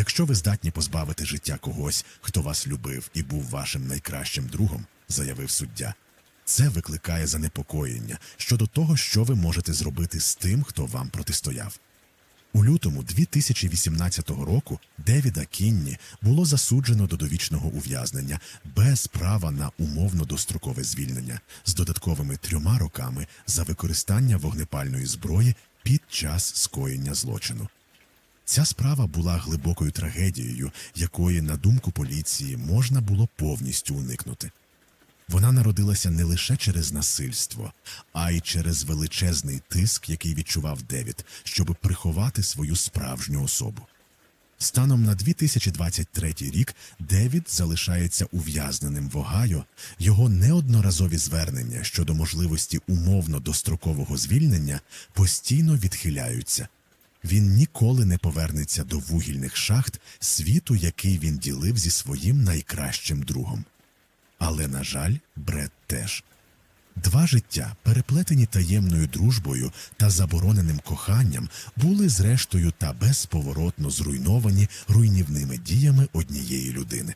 Якщо ви здатні позбавити життя когось, хто вас любив і був вашим найкращим другом, заявив суддя, це викликає занепокоєння щодо того, що ви можете зробити з тим, хто вам протистояв. У лютому 2018 року Девіда Кінні було засуджено до довічного ув'язнення без права на умовно дострокове звільнення з додатковими трьома роками за використання вогнепальної зброї під час скоєння злочину. Ця справа була глибокою трагедією, якої, на думку поліції, можна було повністю уникнути. Вона народилася не лише через насильство, а й через величезний тиск, який відчував Девід, щоб приховати свою справжню особу. Станом на 2023 рік Девід залишається ув'язненим в Огайо. Його неодноразові звернення щодо можливості умовно дострокового звільнення постійно відхиляються. Він ніколи не повернеться до вугільних шахт світу, який він ділив зі своїм найкращим другом. Але, на жаль, Бред теж. Два життя, переплетені таємною дружбою та забороненим коханням, були зрештою та безповоротно зруйновані руйнівними діями однієї людини.